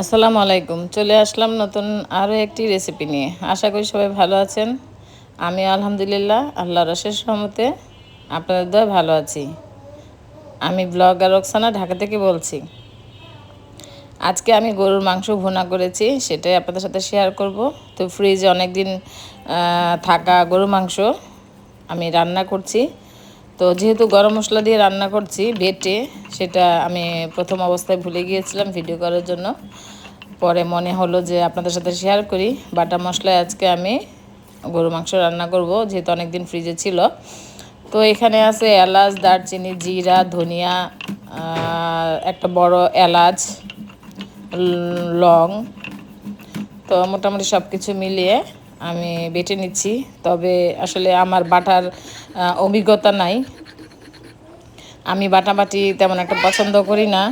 আসসালামু আলাইকুম। চলে আসলাম নতুন আরও একটি রেসিপি নিয়ে। আশা করি সবাই ভালো আছেন। আমি আলহামদুলিল্লাহ আল্লাহর অশেষ রহমতে আপনাদের দয় ভালো আছি। আমি ব্লগার রোকসানা ঢাকা থেকে বলছি। আজকে আমি গরুর মাংস ভুনা করেছি, সেটাই আপনাদের সাথে শেয়ার করব। তো ফ্রিজে অনেক দিন থাকা গরুর মাংস আমি রান্না করছি। তো যেহেতু গরম মশলা দিয়ে রান্না করছি, বেটে, সেটা আমি প্রথম অবস্থায় ভুলে গিয়েছিলাম ভিডিও করার জন্য। পরে মনে হলো যে আপনাদের সাথে শেয়ার করি। বাটা মশলায় আজকে আমি গরু মাংস রান্না করব, যেহেতু অনেক দিন ফ্রিজে ছিল। তো এখানে আছে এলাচ, দারচিনি, জিরা, ধনিয়া একটা বড় এলাচ লং। তো মোটামুটি সব কিছু মিলিয়ে আমি বেটে নিচ্ছি। তবে আসলে আমার বাটার অভিজ্ঞতা নাই। আমি বাটাবাটি তেমন একটা পছন্দ করি না।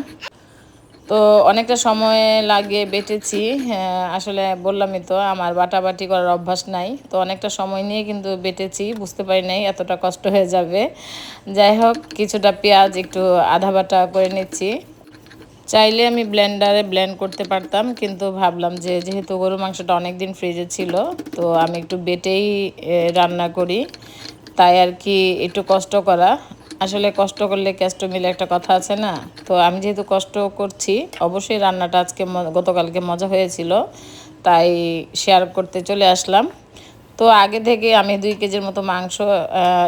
তো অনেকটা সময় লাগে বেটেছি আসলে বললামই তো, আমার বাটাবাটি করার অভ্যাস নাই। তো অনেকটা সময় নিয়ে কিন্তু বেটেছি, বুঝতে পারি নাই এতটা কষ্ট হয়ে যাবে। যাই হোক, কিছুটা পেঁয়াজ, একটু আধা বাটা করে নিচ্ছি। চাইলে আমি ব্লেন্ডারে ব্লেন্ড করতে পারতাম, কিন্তু ভাবলাম যে যেহেতু গরু মাংসটা অনেক দিন ফ্রিজে ছিল, তো আমি একটু বেটেই রান্না করি। তাই আর কি একটু কষ্ট করা। আসলে কষ্ট করলে কেষ্ট মিলে একটা কথা আছে না? তো আমি যেহেতু কষ্ট করছি, অবশ্যই রান্নাটা আজকে গতকালকে মজা হয়েছিল, তাই শেয়ার করতে চলে আসলাম। তো আগে থেকে আমি দুই কেজির মতো মাংস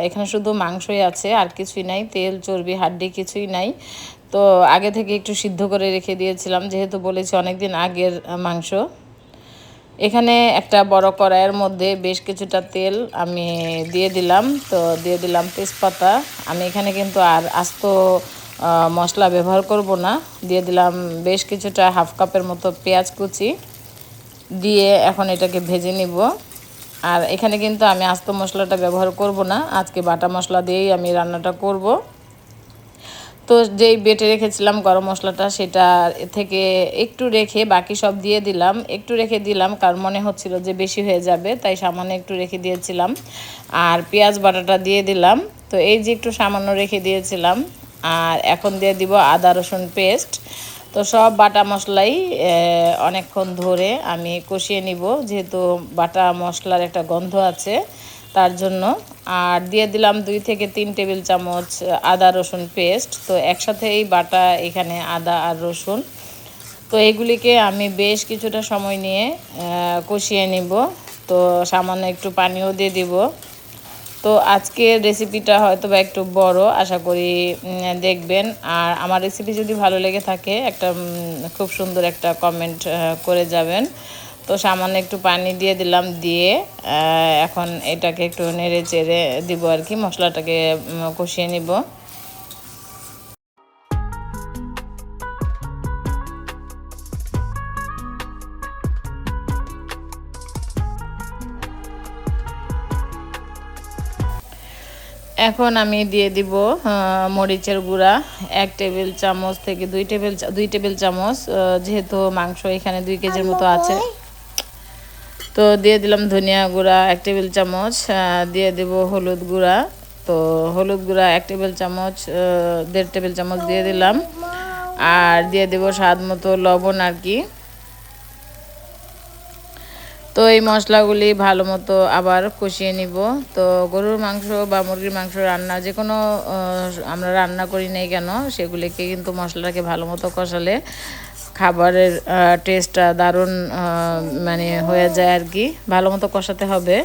এখানে শুধু মাংসই আছে, আর কিছুই নাই, তেল, চর্বি, হাড্ডি কিছুই নাই। তো আগে থেকে একটু সিদ্ধ করে রেখে দিয়েছিলাম, যেহেতু বলেছি অনেক দিন আগের মাংস। এখানে একটা বড় কড়াইয়ের মধ্যে বেশ কিছুটা তেল আমি দিয়ে দিলাম, তো দিয়ে দিলাম তেজপাতা। আমি এখানে কিন্তু আর আস্ত মশলা ব্যবহার করব না। দিয়ে দিলাম বেশ কিছুটা হাফ কাপের মতো পেঁয়াজ কুচি। দিয়ে এখন এটাকে ভেজে নিব। আর এখানে কিন্তু আমি আস্ত মশলাটা ব্যবহার করব না, আজকে বাটা মশলা দিয়েই আমি রান্নাটা করব। তো যেই বেটে রেখেছিলাম গরম মশলাটা সেটা থেকে একটু রেখে বাকি সব দিয়ে দিলাম। একটু রেখে দিলাম কারণ মনে হচ্ছিল যে বেশি হয়ে যাবে, তাই সামান্য একটু রেখে দিয়েছিলাম। আর পেঁয়াজ বাটাটা দিয়ে দিলাম। তো এই যে একটু সামান্য রেখে দিয়েছিলাম। আর এখন দিয়ে দিব আদা রসুন পেস্ট। তো সব বাটা মশলাই অনেকক্ষণ ধরে আমি কষিয়ে নিব। যেহেতু বাটা মশলার একটা গন্ধ আছে তার জন্য। আর দিয়ে দিলাম দুই থেকে তিন টেবিল চামচ আদা রসুন পেস্ট। তো একসাথে এই বাটা এখানে আদা আর রসুন। তো এগুলিকে আমি বেশ কিছুটা সময় নিয়ে কষিয়ে নিব। তো সামান্য একটু পানিও দিয়ে দিব। তো আজকের রেসিপিটা হয়তো বা একটু বড়, আশা করি দেখবেন। আর আমার রেসিপি যদি ভালো লেগে থাকে, একটা খুব সুন্দর একটা কমেন্ট করে যাবেন। তো সামান্য একটু পানি দিয়ে দিলাম দিয়ে এখন এটাকে একটু নেড়ে চেড়ে দিব আর কি মশলাটাকে কষিয়ে নিব। এখন আমি দিয়ে দিব মরিচের গুঁড়া এক টেবিল চামচ থেকে দুই টেবিল দুই টেবিল চামচ যেহেতু মাংস এখানে দুই কেজির মতো আছে। তো দিয়ে দিলাম ধনিয়া গুঁড়া এক টেবিল চামচ দিয়ে দেব হলুদ গুঁড়া। তো হলুদ গুঁড়া এক টেবিল চামচ দেড় টেবিল চামচ দিয়ে দিলাম। আর দিয়ে দেব স্বাদ মতো লবণ আর কি। তো এই মশলাগুলি ভালো মতো আবার কষিয়ে নিব। তো গরুর মাংস বা মুরগির মাংস রান্না, যে কোনো আমরা রান্না করি নাই কেন, সেগুলিকে কিন্তু মশলাটাকে ভালো মতো কষালে খাবারের টেস্টটা দারুণ মানে হয়ে যায় আর কি। ভালো মতো কষাতে হবে।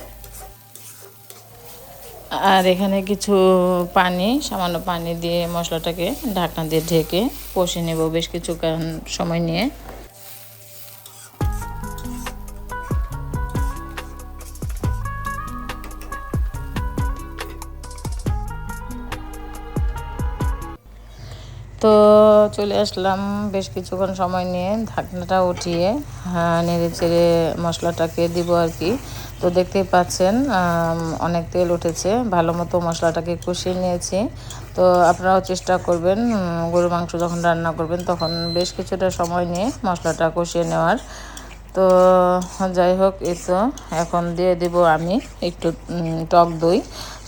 আর এখানে কিছু পানি, সামান্য পানি দিয়ে মশলাটাকে ঢাকনা দিয়ে ঢেকে কষে নেব বেশ কিছু সময় নিয়ে। তো চলে আসলাম বেশ কিছুক্ষণ সময় নিয়ে ঢাকনাটা উঠিয়ে নেড়ে চেড়ে মশলাটাকে দিব আর কি। তো দেখতেই পাচ্ছেন অনেক তেল উঠেছে, ভালো মতো মশলাটাকে কষিয়ে নিয়েছি। তো আপনারাও চেষ্টা করবেন গরু মাংস যখন রান্না করবেন তখন বেশ কিছুটা সময় নিয়ে মশলাটা কষিয়ে নেওয়ার। তো যাই হোক, এই তো, এখন দিয়ে দিব আমি একটু টক দই।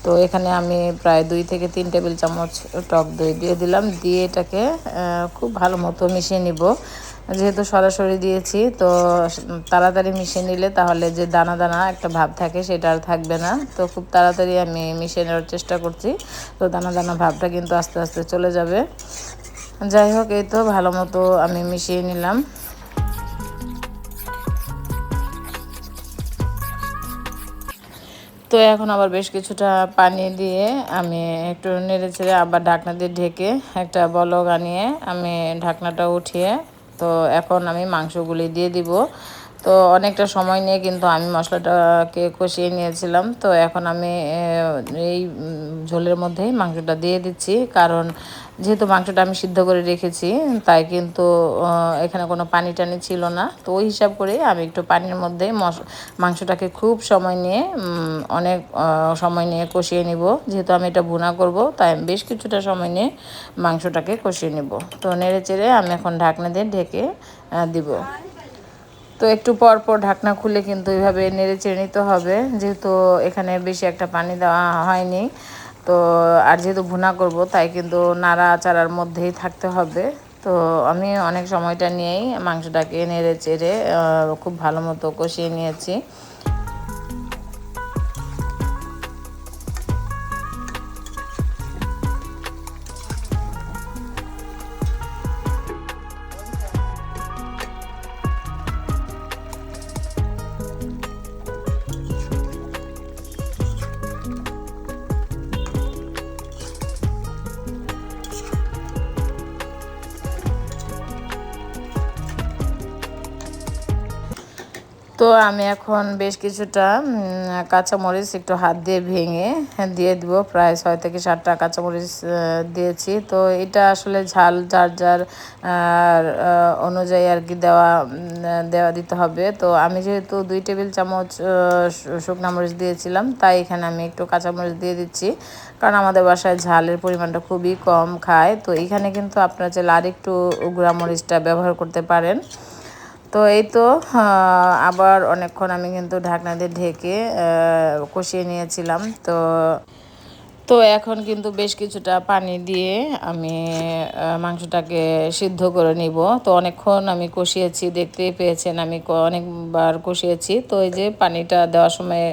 তো এখানে আমি প্রায় দুই থেকে তিন টেবিল চামচ টক দই দিয়ে দিলাম। দিয়ে এটাকে খুব ভালো মতো মিশিয়ে নিব। যেহেতু সরাসরি দিয়েছি, তো তাড়াতাড়ি মিশিয়ে নিলে তাহলে যে দানা দানা একটা ভাব থাকে সেটা আর থাকবে না। তো খুব তাড়াতাড়ি আমি মিশিয়ে নেওয়ার চেষ্টা করছি। তো দানা দানা ভাবটা কিন্তু আস্তে আস্তে চলে যাবে। যাই হোক, এই তো ভালো মতো আমি মিশিয়ে নিলাম। তো এখন আবার বেশ কিছুটা পানি দিয়ে আমি একটু নেড়ে চেড়ে আবার ঢাকনা দিয়ে ঢেকে একটা বলক আনিয়ে আমি ঢাকনাটা উঠিয়ে তো এখন আমি মাংসগুলি দিয়ে দিব। তো অনেকটা সময় নিয়ে কিন্তু আমি মশলাটাকে কষিয়ে নিয়েছিলাম। তো এখন আমি এই ঝোলের মধ্যেই মাংসটা দিয়ে দিচ্ছি। কারণ যেহেতু মাংসটা আমি সিদ্ধ করে রেখেছি, তাই কিন্তু এখানে কোনো পানি টানি ছিল না। তো ওই হিসাব করে আমি একটু পানির মধ্যে মাংসটাকে খুব সময় নিয়ে অনেক সময় নিয়ে কষিয়ে নিব। যেহেতু আমি এটা ভুনা করব, তাই আমি বেশ কিছুটা সময় নিয়ে মাংসটাকে কষিয়ে নিব। তো নেড়ে চেড়ে আমি এখন ঢাকনা দিয়ে ঢেকে দিব। তো একটু পর পর ঢাকনা খুলে কিন্তু এইভাবে নেড়ে চেড়ে নিতে হবে। যেহেতু এখানে বেশি একটা পানি দেওয়া হয়নি, তো আর যেহেতু ভুনা করব, তাই কিন্তু নাড়া চাড়ার মধ্যেই থাকতে হবে। তো আমি অনেক সময়টা নিয়েই মাংসটাকে নেড়ে চেড়ে খুব ভালো মতো কষিয়ে নিয়েছি। তো আমি এখন বেশ কিছুটা কাঁচামরিচ একটু হাত দিয়ে ভেঙে দিয়ে দিব। প্রায় ছয় থেকে সাতটা কাঁচামরিচ দিয়েছি। তো এটা আসলে ঝাল যার যার অনুযায়ী আর কি দেওয়া দেওয়া দিতে হবে। তো আমি যেহেতু দুই টেবিল চামচ শুকনা মরিচ দিয়েছিলাম, তাই এখানে আমি একটু কাঁচামরিচ দিয়ে দিচ্ছি। কারণ আমাদের বাসায় ঝালের পরিমাণটা খুবই কম খায়। তো এখানে কিন্তু আপনারা যে আর একটু গুঁড়া মরিচটা ব্যবহার করতে পারেন। তো এই তো আবার অনেকক্ষণ আমি কিন্তু ঢাকনা দিয়ে ঢেকে কষিয়ে নিয়েছিলাম। তো তো এখন কিন্তু বেশ কিছুটা পানি দিয়ে আমি মাংসটাকে সিদ্ধ করে নিব। তো অনেকক্ষণ আমি কষিয়েছি, দেখতেই পেয়েছেন আমি অনেকবার কষিয়েছি। তো এই যে পানিটা দেওয়ার সময়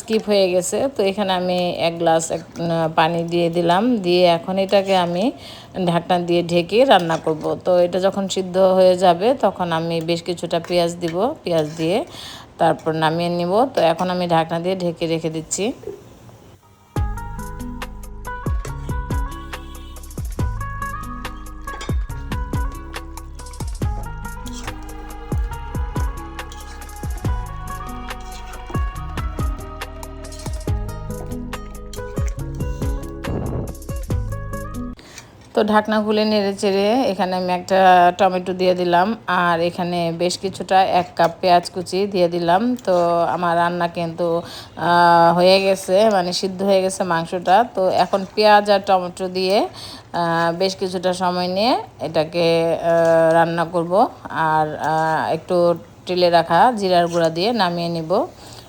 স্কিপ হয়ে গেছে, তো এখানে আমি এক গ্লাস পানি দিয়ে দিলাম। দিয়ে এখন এটাকে আমি ঢাকনা দিয়ে ঢেকে রান্না করব। তো এটা যখন সিদ্ধ হয়ে যাবে, তখন আমি বেশ কিছুটা পেঁয়াজ দিব। পেঁয়াজ দিয়ে তারপর নামিয়ে নিব। তো এখন আমি ঢাকনা দিয়ে ঢেকে রেখে দিচ্ছি। তো ঢাকনা খুলে নেড়ে চেড়ে এখানে আমি একটা টমেটো দিয়ে দিলাম আর এখানে বেশ কিছুটা এক কাপ পেঁয়াজ কুচি দিয়ে দিলাম। তো আমার রান্না কিন্তু হয়ে গেছে মানে সিদ্ধ হয়ে গেছে মাংসটা। তো এখন পেঁয়াজ আর টমেটো দিয়ে বেশ কিছুটা সময় নিয়ে এটাকে রান্না করব। আর একটু টেলে রাখা জিরার গুঁড়া দিয়ে নামিয়ে নিব।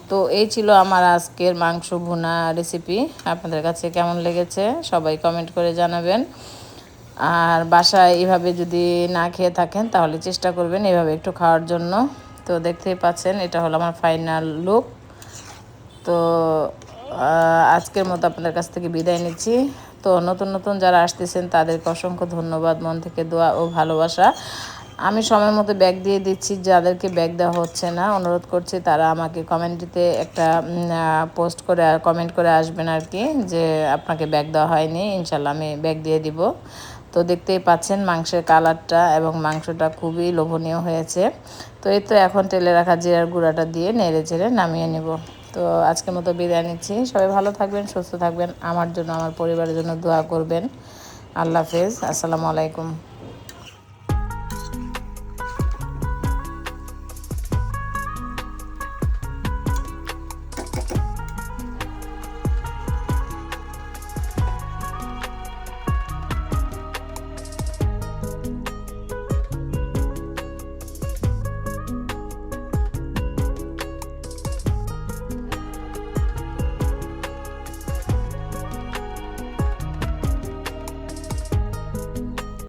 তো এই ছিল আমার আজকের মাংস ভুনা রেসিপি আপনাদের কাছে কেমন লেগেছে সবাই কমেন্ট করে জানাবেন। আর বাসায় এভাবে যদি না খেয়ে থাকেন, তাহলে চেষ্টা করবেন এভাবে একটু খাওয়ার জন্য। তো দেখতেই পাচ্ছেন, এটা হলো আমার ফাইনাল লুক। তো আজকের মতো আপনাদের কাছ থেকে বিদায় নিচ্ছি। তো নতুন নতুন যারা আসতেছেন, তাদেরকে অসংখ্য ধন্যবাদ। মন থেকে দোয়া ও ভালোবাসা। আমি সময় মতো ব্যাগ দিয়ে দিচ্ছি, যাদেরকে ব্যাগ দেওয়া হচ্ছে না। অনুরোধ করছি, তারা আমাকে কমেন্টটিতে একটা পোস্ট করে, কমেন্ট করে আসবেন আর কি, যে আপনাকে ব্যাগ দেওয়া হয়নি। ইনশাল্লাহ আমি ব্যাগ দিয়ে দিব। তো দেখতেই পাচ্ছেন মাংসের কালারটা এবং মাংসটা খুবই লোভনীয় হয়েছে। তো এই তো এখন তেলে রাখা জিরার গুঁড়াটা দিয়ে নেড়ে চেড়ে নামিয়ে নেব। তো আজকের মতো বিদায় নিচ্ছি। সবাই ভালো থাকবেন, সুস্থ থাকবেন। আমার জন্য, আমার পরিবারের জন্য দোয়া করবেন। আল্লাহ হাফেজ। আসসালামু আলাইকুম।